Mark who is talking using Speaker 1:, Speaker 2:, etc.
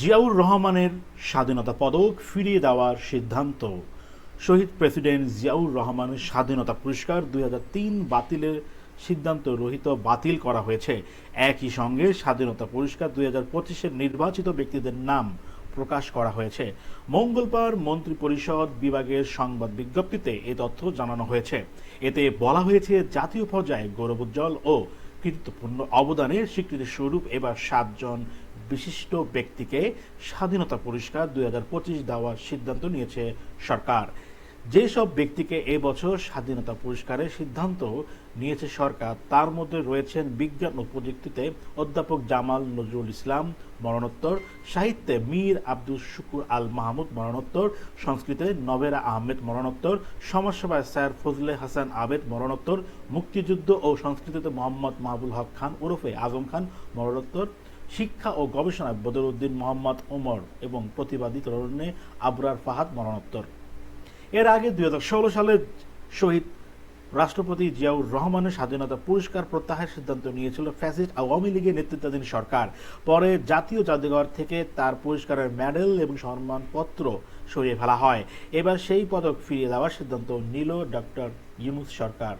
Speaker 1: জিয়াউর রহমানের স্বাধীনতা পদক ফিরিয়ে দেওয়ার সিদ্ধান্ত। শহীদ প্রেসিডেন্ট জিয়াউর রহমানের স্বাধীনতা পুরস্কার দুই তিন বাতিলের সিদ্ধান্ত রহিত বাতিল করা হয়েছে। একই সঙ্গে স্বাধীনতা পুরস্কার দুই হাজার পঁচিশের নির্বাচিত ব্যক্তিদের নাম প্রকাশ করা হয়েছে। মঙ্গলবার মন্ত্রী পরিষদ বিভাগের সংবাদ বিজ্ঞপ্তিতে এ তথ্য জানানো হয়েছে। এতে বলা হয়েছে, জাতীয় পর্যায়ে গৌরবোজ্জ্বল ও কৃতিত্বপূর্ণ অবদানের স্বীকৃতি স্বরূপ এবার সাতজন বিশিষ্ট ব্যক্তিকে স্বাধীনতা পুরস্কার দুই হাজার পঁচিশ দেওয়ার সিদ্ধান্ত নিয়েছে সরকার। যেসব ব্যক্তিকে এবছর স্বাধীনতা পুরস্কারের সিদ্ধান্ত নিয়েছে সরকার, তার মধ্যে রয়েছেন বিজ্ঞান ও প্রযুক্তিতে অধ্যাপক জামাল নজরুল ইসলাম মরণোত্তর, সাহিত্যে মীর আব্দুল শুকুর আল মাহমুদ মরণোত্তর, সংস্কৃতে নবেরা আহমেদ মরণোত্তর সমাজসেবায় স্যার ফজলে হাসান আবেদ মরণোত্তর, মুক্তিযুদ্ধ ও সংস্কৃতিতে মোহাম্মদ মাহবুল হক খান ওরফে আজম খান মরণোত্তর শিক্ষা ও গবেষণায় বদরুদ্দিন মোহাম্মদ ওমর এবং প্রতিবাদী তরুণে আবরার ফাহাদ মরণোত্তর। এর আগে দুই হাজার সালে শহীদ রাষ্ট্রপতি জিয়াউর রহমানের স্বাধীনতা পুরস্কার প্রত্যাহারের সিদ্ধান্ত নিয়েছিল ফ্যাসিস্ট আওয়ামী লীগের নেতৃত্বাধীন সরকার। পরে জাতীয় জাদুঘর থেকে তার পুরস্কারের মেডেল এবং সম্মানপত্র সরিয়ে ফেলা হয়। এবার সেই পদক ফিরিয়ে দেওয়ার সিদ্ধান্ত নিল ডক্টর ইউনুস সরকার।